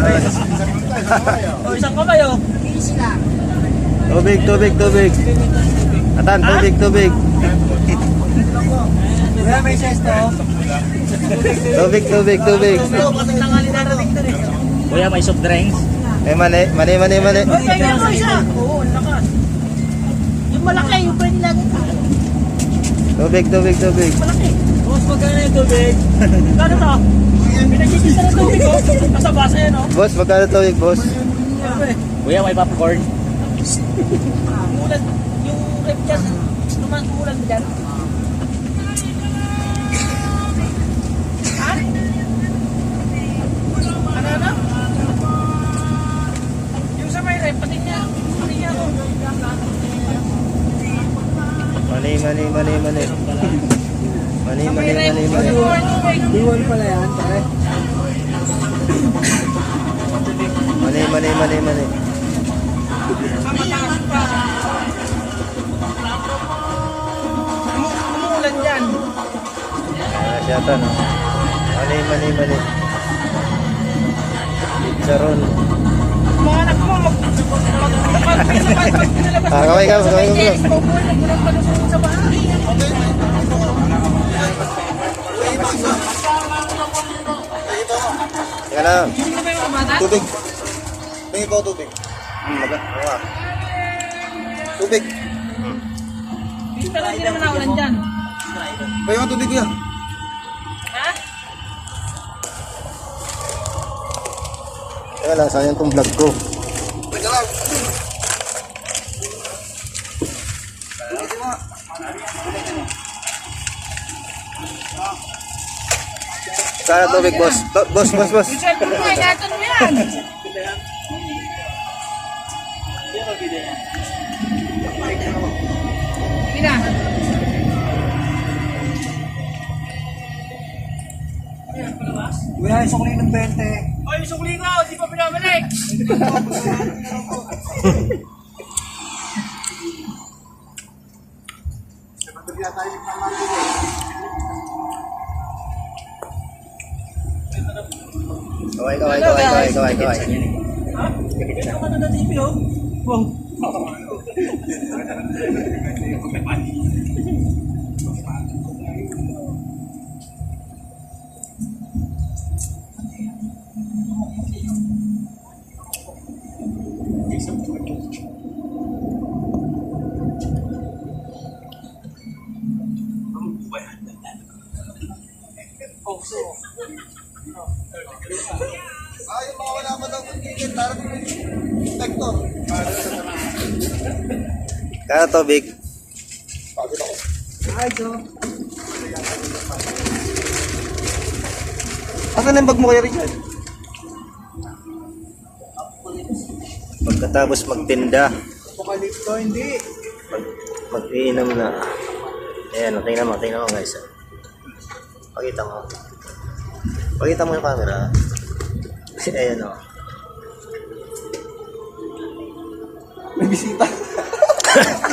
O, isang kamay, oh. Tubig, tubig, tubig. Atan, tubig, tubig. May sesto. Tubig, tubig, tubig. Kuya, may soft drinks. Eh, mani, mani, mani, mani. Uy, kaya mo isa. Oo, ang lakas. Yung malaki, yung pwede lagi. Tubig, tubig, tubig. Malaki. Magkano yung tubig? Kano to? Pinagkikisa ng tubig, oh. Nasa basa yan, oh. Boss, magkano tubig, boss? Kuya, may popcorn. Mulan, yung rep dyan, naman mulan dyan. Ha? Ano, ano? Yung sa may rep, pati niya, pati niya ako. Mani, mani, mani, mani. Mani, Sa mani, may rep, mani, mani. Diwan pala yan, pare. Mani, mani, mani, mani. Sa mataas pa. Umu- Umuulan dyan. Ah, siya no? Mani, mani, mani. Charon. Mga anak mo, mag... mag... mag... mag... mag... Ah, may ka, tennis, paupuan, magbulang pa doon sa bahay. Teka lang. Hindi na ba yung kamata? Tubig. Tingin ko tubig. Hmm, maga. Nga. Tubig. Pero hindi naman naulan dyan. Kaya nga tubig yan. Ha? Teka lang, sayang tong vlog ko. Teka lang. Sana tubig, boss. To- Boss, boss, boss. Sige na. Kuya, sukli ng 20. Oy, sukli ko, di pa pinabalik. Kaway, kaway, kaway, kaway, kaway, kaway. Ito ka na na TV, oh. Wow. Inspector. Kaya tubig. Ay, so. Asan ang bag mo kaya Richard? Pagkatapos magtinda, Apokalipto, hindi. mag, mag-iinom na. Ayan, tingnan mo, tingnan mo guys. Pakita mo. Pakita mo yung camera. Ayan o. May bisita.